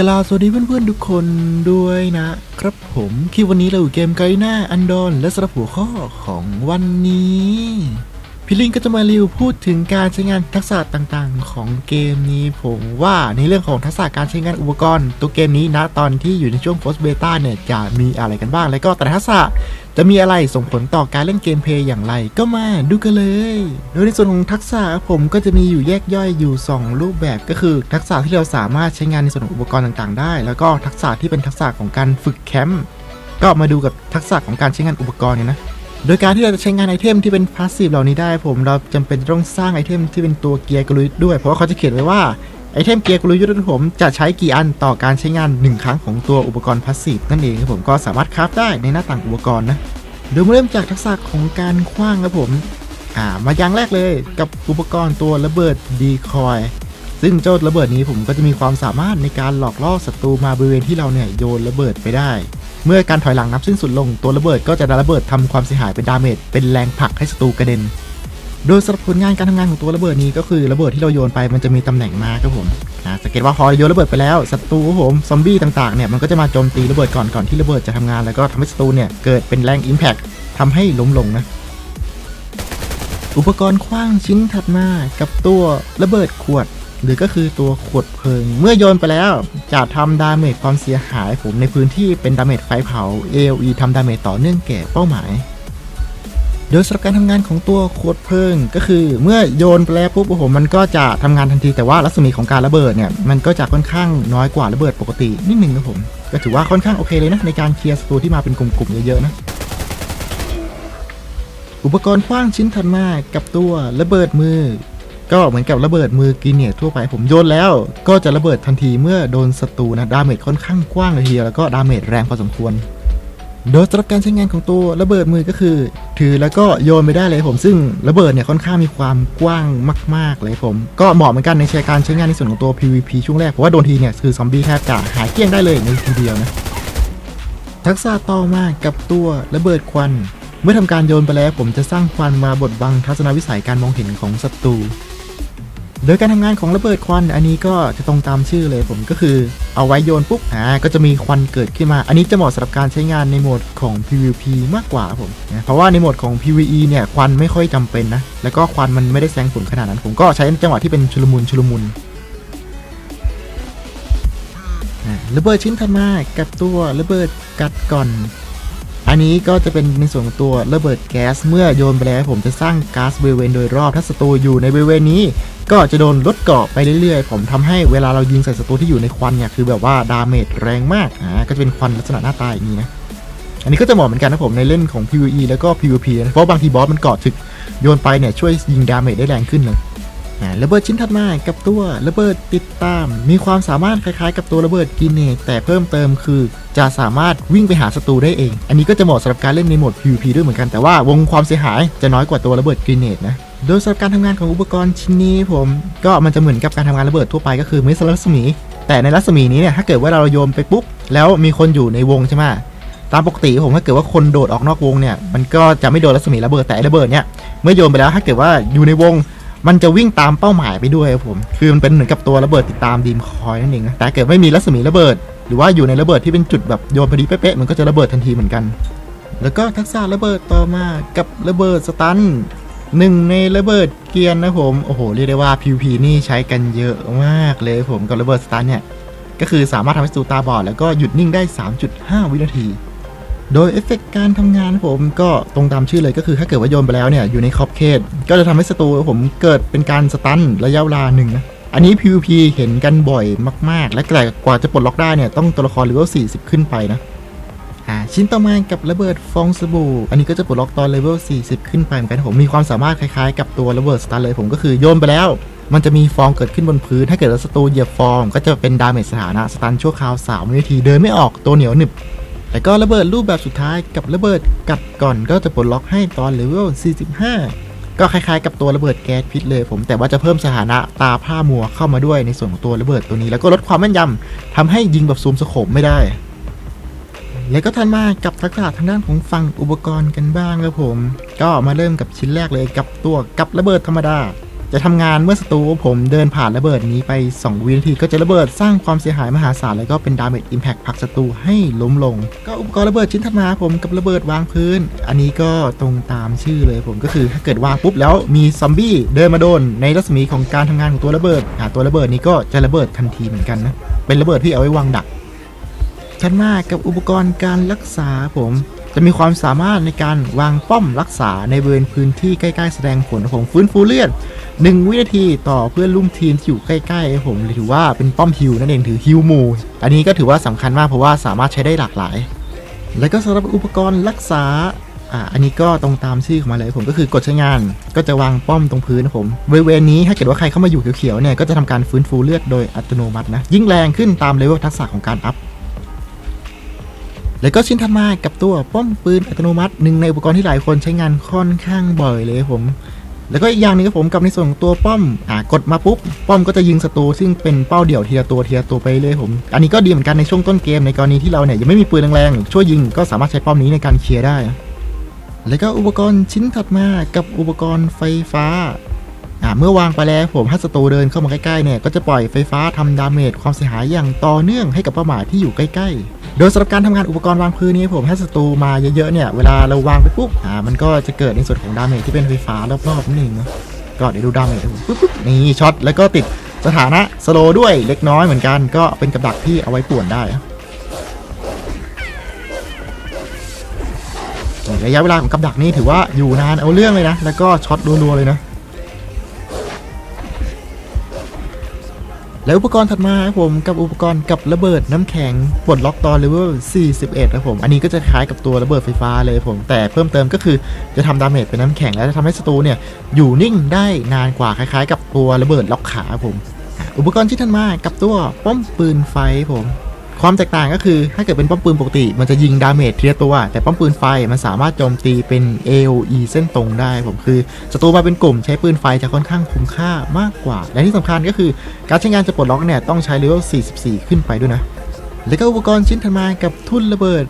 กล่าวสวัสดีเพื่อนๆทุกคนด้วยนะครับผมคลิปวันนี้เราอยู่เกมไกหน้าอันดอนและสำหรับหัวข้อของวันนี้ พี่ลิงก็จะมารีวิวพูดถึงการใช้งานทักษะต่างๆ ของเกมนี้ผมว่าในเรื่องของทักษะการใช้งานอุปกรณ์ ตัวเกมนี้นะตอนที่อยู่ในช่วง post beta เนี่ยจะมีอะไรกันบ้าง แล้วก็แต่ทักษะจะมีอะไรส่งผลต่อการเล่นเกมเพย์อย่างไรก็มาดูกันเลย โดยในส่วนของทักษะผมก็จะมีอยู่แยกย่อยอยู่ 2 รูปแบบก็คือ ทักษะที่เราสามารถใช้งานในส่วนของอุปกรณ์ต่างๆ ได้ แล้วก็ทักษะที่เป็นทักษะของการฝึกแคมป์ก็มาดูกับทักษะของการใช้งานอุปกรณ์กันนะ โดยการที่เราจะใช้งานไอเทมที่เป็นพาสซีฟเหล่านี้ได้ผมเราจำเป็นต้องสร้างไอเทมที่เป็นตัวเกียร์กลยุทธ์ด้วย เพราะว่าเขาจะเขียนไว้ว่าไอเทมเกียร์กลยุทธ์ของผมจะใช้กี่อันต่อการใช้งาน 1 ครั้งของตัวอุปกรณ์พาสซีฟนั่นเองครับผมก็สามารถคราฟได้ในหน้าต่างอุปกรณ์นะโดยมาเริ่มจากทักษะของการคว้างครับผมอ่ามาอย่างแรกเลยกับอุปกรณ์ตัวระเบิดดีคอยซึ่งเจ้าระเบิดนี้ผมก็จะมีความสามารถในการหลอกล่อศัตรูมาบริเวณที่เราเนี่ยโยนระเบิดไปได้ เมื่อการถอยหลังนับสิ้นสุดลงตัวระเบิดก็จะระเบิดทำความเสียหายเป็นดาเมจเป็นแรงผลักให้ศัตรูกระเด็น โดยสำหรับผลงานการทำงานของตัวระเบิดนี้ก็คือระเบิดที่เราโยนไปมันจะมีตำแหน่งมาครับผมนะสังเกตว่าพอโยนระเบิดไปแล้วศัตรูผมซอมบี้ต่างๆเนี่ยมันก็จะมาโจมตีระเบิดก่อนก่อนที่ระเบิดจะทำงาน แล้วก็ทำให้ศัตรูเนี่ยเกิดเป็นแรงอิมแพคทำให้ล้มลงนะอุปกรณ์คว้างชิ้นถัดมากับตัวระเบิดขวด หรือก็คือตัวขวดเพลิง เมื่อโยนไปแล้ว จะทำดาเมจความเสียหายผมในพื้นที่เป็นดาเมจไฟเผา AOE ทำดาเมจต่อเนื่องแก่เป้าหมาย โดยสำหรับการทำงานของตัวขวดเพลิง ก็คือเมื่อโยนไปแล้วปุ๊บโอ้โหมันก็จะทำงานทันที แต่ว่ารัศมีของการระเบิดเนี่ยมันก็จะค่อนข้างน้อยกว่าระเบิดปกตินิดนึงนะผม ก็ถือว่าค่อนข้างโอเคเลยนะในการเคลียร์ศัตรูที่มาเป็นกลุ่มๆเยอะๆนะอุปกรณ์คว้างชิ้นถัดมากับตัวระเบิดมือ ก็เหมือนกับระเบิดมือกินเนี่ยทั่วไปผมโยนแล้วก็จะระเบิดทันทีเมื่อโดนศัตรูนะดาเมจค่อนข้างกว้างเลยทีเดียวแล้วก็ดาเมจแรงพอสมควร โดยสำหรับการใช้งานของตัวระเบิดมือก็คือ ถือแล้วก็โยนไปได้เลยผมซึ่งระเบิดเนี่ยค่อนข้างมีความกว้างมาก ๆ เลยผม ก็เหมาะเหมือนกันในใช้การใช้งานในส่วนของตัว PVP ช่วงแรกเพราะว่าโดนทีเนี่ยคือซอมบี้แทบจะหายเกลี้ยงได้เลยในทีเดียวนะทักษะต่อมากับตัวระเบิดควันเมื่อทำการโยนไปแล้วผมจะสร้างควันมาบดบังทัศนวิสัยการมองเห็นของศัตรู โดยการทำงานของระเบิดควันอันนี้ก็จะตรงตามชื่อเลยผมก็คือเอาไว้โยนปุ๊บอ่าก็จะมีควันเกิดขึ้นมา อันนี้จะเหมาะสำหรับการใช้งานในโหมดของ PVP มากกว่าผมนะเพราะว่าในโหมดของ PVE เนี่ยควันไม่ค่อยจำเป็นนะ แล้วก็ควันมันไม่ได้แซงผลขนาดนั้น ผมก็ใช้จังหวะที่เป็นชุลมุนชุลมุนระเบิดชิ้นถัดมากับตัวระเบิดกัดก่อน อันนี้ก็จะเป็นในส่วนของตัวระเบิดแก๊สเมื่อโยนไปแล้วผมจะสร้างก๊าซบริเวณโดยรอบถ้าศัตรูอยู่ในบริเวณนี้ ก็จะโดนลดเกาะไปเรื่อยๆ ผมทำให้เวลาเรายิงใส่ศัตรูที่อยู่ในควันเนี่ยคือแบบว่าดาเมจแรงมากอ่าก็จะเป็นควันลักษณะหน้าตาอย่างนี้นะอันนี้ก็จะเหมาะเหมือนกันนะผมในเล่นของ PVE แล้วก็ PVP นะเพราะบางทีบอสมันเกาะถึกโยนไปเนี่ยช่วยยิงดาเมจได้แรงขึ้นเลยระเบิดชิ้นถัดมากับตัวระเบิดติดตาม มีความสามารถคล้ายๆ กับตัวระเบิดกินเนตแต่เพิ่มเติมคือ จะสามารถวิ่งไปหาศัตรูได้เอง อันนี้ก็จะเหมาะสำหรับการเล่นในโหมด PVP ด้วยเหมือนกันแต่ว่าวงความเสียหายจะน้อยกว่าตัวระเบิดกินเนตนะโดยสำหรับการทำงานของอุปกรณ์ชิ้นนี้ผม ก็มันจะเหมือนกับการทำงานระเบิดทั่วไปก็คือม่สรัศมี แต่ในรัศมีนี้เนี่ยถ้าเกิดว่าเราโยนไปปุ๊บ แล้วมีคนอยู่ในวงใช่ไหมตามปกติผมถ้าเกิดว่าคนโดดออกนอกวงเนี่ย มันก็จะไม่โดนรัศมีระเบิดแต่ระเบิดเนี่ยเมื่อโยนไปแล้วถ้าเกิดว่าอยู่ในวง มันจะวิ่งตามเป้าหมายไปด้วยครับผม คือมันเป็นเหมือนกับตัวระเบิดติดตามดีมคอยนั่นเองนะแต่เกิดไม่มีรัศมีระเบิด หรือว่าอยู่ในระเบิดที่เป็นจุดแบบโยนพอดีเป๊ะๆมันก็จะระเบิดทันทีเหมือนกัน แล้วก็ทักษะระเบิดต่อมากับระเบิดสตันหนึ่งในระเบิดเกียนนะผมโอ้โหเรียกได้ว่า PVP นี่ใช้กันเยอะมากเลยผมกับระเบิดสตันเนี่ยก็คือสามารถทำให้ศัตรูตาบอดแล้วก็หยุดนิ่งได้ 3.5 วินาที โดยเอฟเฟกต์การทำงานผมก็ตรงตามชื่อเลยก็คือถ้าเกิดว่าโยนไปแล้วเนี่ยอยู่ในขอบเขต ก็จะทำให้ศัตรูผมเกิดเป็นการสตันระยะเวลาหนึ่งนะ อันนี้ PVP เห็นกันบ่อยมาก ๆ และแต่กว่าจะปลดล็อกได้เนี่ยต้องตัวละครเลเวล40 ขึ้นไปนะอ่าชิ้นต่อมากับระเบิดฟองสบู่ อันนี้ก็จะปลดล็อกตอนเลเวล 40 ขึ้นไปเหมือนกันผมมีความสามารถคล้ายๆ กับตัวระเบิดสตันเลยผมก็คือโยนไปแล้ว มันจะมีฟองเกิดขึ้นบนพื้น ถ้าเกิดว่าศัตรูเหยียบฟอง ก็จะเป็นดาเมจสถานะสตันชั่วคราว3วินาทีเดินไม่ออกตัวเหนียวหนึบแล้วก็ระเบิดรูปแบบสุดท้ายกับระเบิดกัดก่อนก็จะปลดล็อกให้ตอนเลเวล 45 ก็คล้ายๆกับตัวระเบิดแก๊สพิษเลยผม แต่ว่าจะเพิ่มสถานะตาผ้ามัวเข้ามาด้วยในส่วนของตัวระเบิดตัวนี้ แล้วก็ลดความแม่นยำทำให้ยิงแบบซูมสโคปไม่ได้ แล้วก็ทันมากับทักษะทางด้านของฝั่งอุปกรณ์กันบ้างครับผม ก็มาเริ่มกับชิ้นแรกเลยกับตัวกับระเบิดธรรมดา จะทำงานเมื่อศัตรูผมเดินผ่านระเบิดนี้ไป 2 วินาทีก็จะระเบิดสร้างความเสียหายมหาศาล แล้วก็เป็นดาเมจอิมแพ t ผลักศัตรูให้ล้มลง ก็อุปกรณ์ระเบิดชิ้นถัดมาผมกับระเบิดวางพื้น อันนี้ก็ตรงตามชื่อเลยผมก็คือถ้าเกิดวางปุ๊บแล้วมีซอมบี้เดินมาโดน ในรัศมีของการทำงานของตัวระเบิดอ่าตัวระเบิดนี้ก็จะระเบิดทันทีเหมือนกันนะเป็นระเบิดที่เอาไว้วางดักชั้นมากับอุปกรณ์การรักษาผมจะมีความสามารถในการวางป้อมรักษาในบริเวณพื้นที่ใกล้ ๆ แสดงผลของฟื้นฟูเลือด 1 วินาทีต่อเพื่อนร่วมทีมที่อยู่ใกล้ๆผมถือว่าเป็นป้อมฮิวนั่นเองถือฮิวมูอันนี้ก็ถือว่าสำคัญมากเพราะว่าสามารถใช้ได้หลากหลาย แล้วก็สำหรับอุปกรณ์รักษาอ่าอันนี้ก็ตรงตามชื่อของมันเลยผมก็คือกดใช้งาน ก็จะวางป้อมตรงพื้นนะผมบริเวณนี้ถ้าเกิดว่าใครเข้ามาอยู่เขียวๆเนี่ยก็จะทำการฟื้นฟูเลือดโดยอัตโนมัตินะยิ่งแรงขึ้นตามเลเวลทักษะของการอัพแล้วก็ชิ้นถัดมากับตัวป้อมปืนอัตโนมัติหนึ่งในอุปกรณ์ที่หลายคนใช้งานค่อนข้างบ่อยเลยผม แล้วก็อีกอย่างหนึงครับผมกับในส่วนของตัวป้อมอ่ากดมาปุ๊บ ป้อมก็จะยิงศัตรูซึ่งเป็นเป้าเดี่ยวทีละตัวทีละตัวไปเลยผม อันนี้ก็ดีเหมือนกันในช่วงต้นเกมในกรณีที่เราเนี่ยยังไม่มีปืนแรงๆช่วยยิงก็สามารถใช้ป้อมนี้ในการเคลียร์ได้ แล้วก็อุปกรณ์ชิ้นถัดมากับอุปกรณ์ไฟฟ้าอ่าเมื่อวางไปแล้วผมถ้าศัตรูเดินเข้ามาใกล้ๆเนี่ยก็จะปล่อยไฟฟ้าทำดาเมจความเสียหายอย่างต่อเนื่องให้กับเป้าหมายที่อยู่ใกล้ๆ โดยสำหรับการทำงานอุปกรณ์วางพื้นนี้ผมถ้าศัตรูมาเยอะๆเนี่ยเวลาเราวางไปปุ๊บอ่ามันก็จะเกิดในส่วนของดาเมจที่เป็นไฟฟ้ารอบๆนั่นเองเนาะก็เดี๋ยวดูดาเมจปุ๊บปุ๊บนี่ช็อตแล้วก็ติดสถานะสโลด้วยเล็กน้อยเหมือนกันก็เป็นกับดักที่เอาไว้ป่วนได้ระยะเวลาของกับดักนี่ถือว่าอยู่นานเอาเรื่องเลยนะ แล้วก็ช็อตรัวๆเลยนะ แล้วอุปกรณ์ถัดมาครับผมกับอุปกรณ์กับระเบิดน้ำแข็งปลดล็อกตอนเลเวล 41ครับผมอันนี้ก็จะคล้ายกับตัวระเบิดไฟฟ้าเลยผม แต่เพิ่มเติมก็คือจะทำดาเมจเป็นน้ำแข็ง และจะทำให้ศัตรูเนี่ยอยู่นิ่งได้นานกว่าคล้ายๆ กับตัวระเบิดล็อกขาครับผม อุปกรณ์ที่ถัดมากับตัวป้อมปืนไฟครับผม ความแตกต่างก็คือถ้าเกิดเป็นป้อมปืนปกติ มันจะยิงดาเมจทีละตัว แต่ป้อมปืนไฟมันสามารถโจมตีเป็น AOE เส้นตรงได้ผมคือศัตรูมาเป็นกลุ่มใช้ปืนไฟจะค่อนข้างคุ้มค่ามากกว่า และที่สำคัญก็คือการใช้งานจะปลดล็อกเนี่ยต้องใช้เลเวล 44 ขึ้นไปด้วยนะ แล้วก็อุปกรณ์ชิ้นถัดมากับทุ่นระเบิด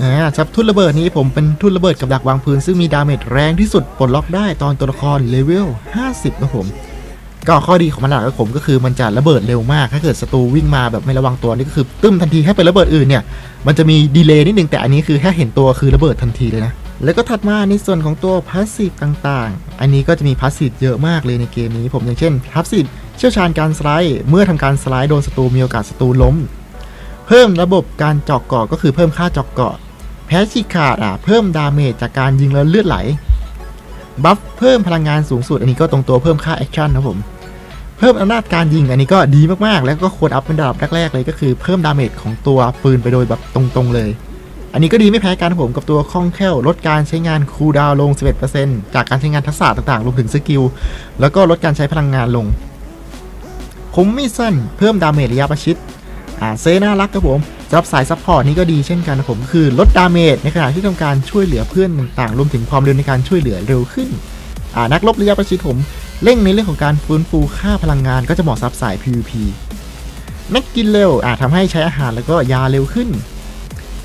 อ่าสำหรับทุ่นระเบิดนี้ผมเป็นทุ่นระเบิดกับดักวางพื้นซึ่งมีดาเมจแรงที่สุดปลดล็อกได้ตอนตัวละครเลเวล 50นะผม ก็ข้อดีของมันหลักก็ผมก็คือมันจะระเบิดเร็วมาก ถ้าเกิดศัตรูวิ่งมาแบบไม่ระวังตัวนี่ก็คือตึ้มทันทีถ้เป็นระเบิดอื่นเนี่ยมันจะมีดีเลย์นิดนึงแต่อันนี้คือแค่เห็นตัวคือระเบิดทันทีเลยนะแล้วก็ถัดมาในส่วนของตัวพาสซีฟต่างๆ อันนี้ก็จะมีพาสซีฟเยอะมากเลยในเกมนี้ ผมอย่างเช่นพาสซีฟเชี่ยวชาญการสไลด์ เมื่อทำการสไลด์โดนศัตรูมีโอกาสศัตรูล้ม เพิ่มระบบการจาะเกาะก็คือเพิ่มค่าจาะเกาะแพ้ฉีกขาดอะเพิ่มดาเมจจากการยิงแล้วเลือดไหล บัฟเพิ่มพลังงานสูงสุด อันนี้ก็ตรงตัวเพิ่มค่าแอคชั่นนะผม เพิ่มอำนาจการยิงอันนี้ก็ดีมากๆ แล้วก็ควรอัพเป็นระดับแรกๆเลยก็คือเพิ่มดาเมจของตัวปืนไปโดยแบบตรงๆเลย อันนี้ก็ดีไม่แพ้กันผมกับตัวคล่องแคล่วลดการใช้งานคูลดาวน์ลง 11%จากการใช้งานทักษะต่างๆรวมถึงสกิลแล้วก็ลดการใช้พลังงานลงคมมีดสั้นเพิ่มดาเมจระยะประชิดอ่าเซน่ารักครับผม รับสายซัพพอร์ตนี้ก็ดีเช่นกันนะผมคือลดดาเมจในขณะที่ต้องการช่วยเหลือเพื่อนต่างๆรวมถึงความเร็วในการช่วยเหลือเร็วขึ้นนักรบระยะประชิดผมเร่งในเรื่องของการฟื้นฟูค่าพลังงานก็จะเหมาะสับสาย PVP แม็กกินเร็วอ่าทำให้ใช้อาหารแล้วก็ยาเร็วขึ้น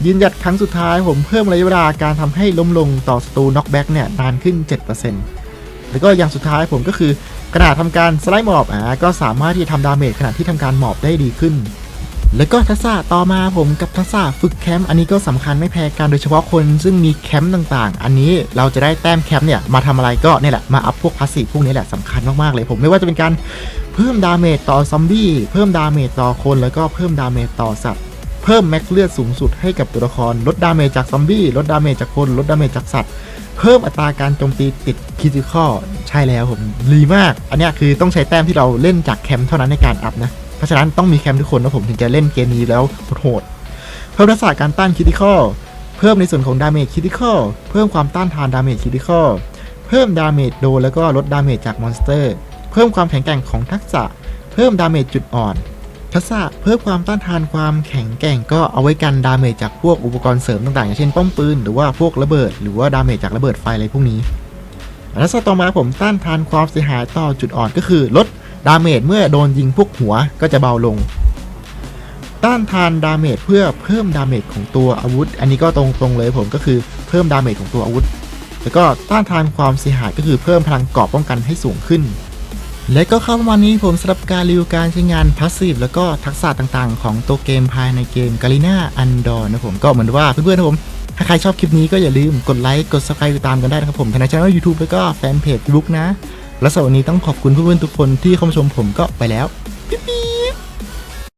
ยืนหยัดครั้งสุดท้ายผมเพิ่มระยะเวลาการทำให้ล้มลงต่อศัตรูน็อกแบ็กเนี่ยนานขึ้น 7%แล้วก็อย่างสุดท้ายผมก็คือขณะทำการสไลด์หมอบอ่าก็สามารถที่จะทำดาเมจขณะที่ทำการหมอบได้ดีขึ้น แล้วก็ทักษะต่อมาผมกับทักษะฝึกแคมป์อันนี้ก็สำคัญไม่แพ้กันโดยเฉพาะคนซึ่งมีแคมป์ต่างๆ อันนี้เราจะได้แต้มแคมป์เนี่ยมาทำอะไรก็เนี่ยแหละมาอัพพวกพาสซีฟพวกนี้แหละสำคัญมากๆเลยผมไม่ว่าจะเป็นการเพิ่มดาเมจต่อซอมบี้เพิ่มดาเมจต่อคนแล้วก็เพิ่มดาเมจต่อสัตว์เพิ่มแม็กเลือดสูงสุดให้กับตัวละครลดดาเมจจากซอมบี้ลดดาเมจจากคนลดดาเมจจากสัตว์เพิ่มอัตราการโจมตีติดคิติคอใช่แล้วผมดีมาก อันนี้คือต้องใช้แต้มที่เราเล่นจากแคมป์เท่านั้นในการอัพนะ เพราะฉะนั้นต้องมีแคมทุกคนนะผมถึงจะเล่นเกมนี้แล้วโหดเพิ่มทักษะการต้านคิติคอลเพิ่มในส่วนของดาเมจคิติคอลเพิ่มความต้านทานดาเมจคิติคอลเพิ่มดาเมจโดนแล้วก็ลดดาเมจจากมอนสเตอร์ เพิ่มความแข็งแกร่งของทักษะ เพิ่มดาเมจจุดอ่อนทักษะเพิ่มความต้านทานความแข็งแกร่งก็เอาไว้กันดาเมจจากพวกอุปกรณ์เสริมต่างๆอย่างเช่นป้อมปืนหรือว่าพวกระเบิด หรือว่าดาเมจจากระเบิดไฟอะไรพวกนี้ทักษะต่อมาผมต้านทานความเสียหายต่อจุดอ่อนก็คือลด ดาเมจเมื่อโดนยิงพวกหัวก็จะเบาลง ต้านทานดาเมจเพื่อเพิ่มดาเมจของตัวอาวุธ อันนี้ก็ตรงตรงเลยผมก็คือเพิ่มดาเมจของตัวอาวุธ แล้วก็ต้านทานความเสียหายก็คือเพิ่มพลังเกราะป้องกันให้สูงขึ้น และก็เข้าประมาณนี้ผมสำหรับการรีวิวการใช้งานพาสซีฟแล้วก็ทักษะต่างๆ ของตัวเกมภายในเกมกาลิน่าอันดอร์นะผมก็เหมือนว่าเพื่อนๆนะผมถ้าใครชอบคลิปนี้ก็อย่าลืมกดไลค์ กด subscribe ติดตามกันได้นะครับผมทางช่องยูทูบแล้วก็แฟนเพจ Facebook นะ และสำหรับวันนี้ต้องขอบคุณเพื่อนๆทุกคนที่เข้ามาชมผมก็ไปแล้วปิ๊บ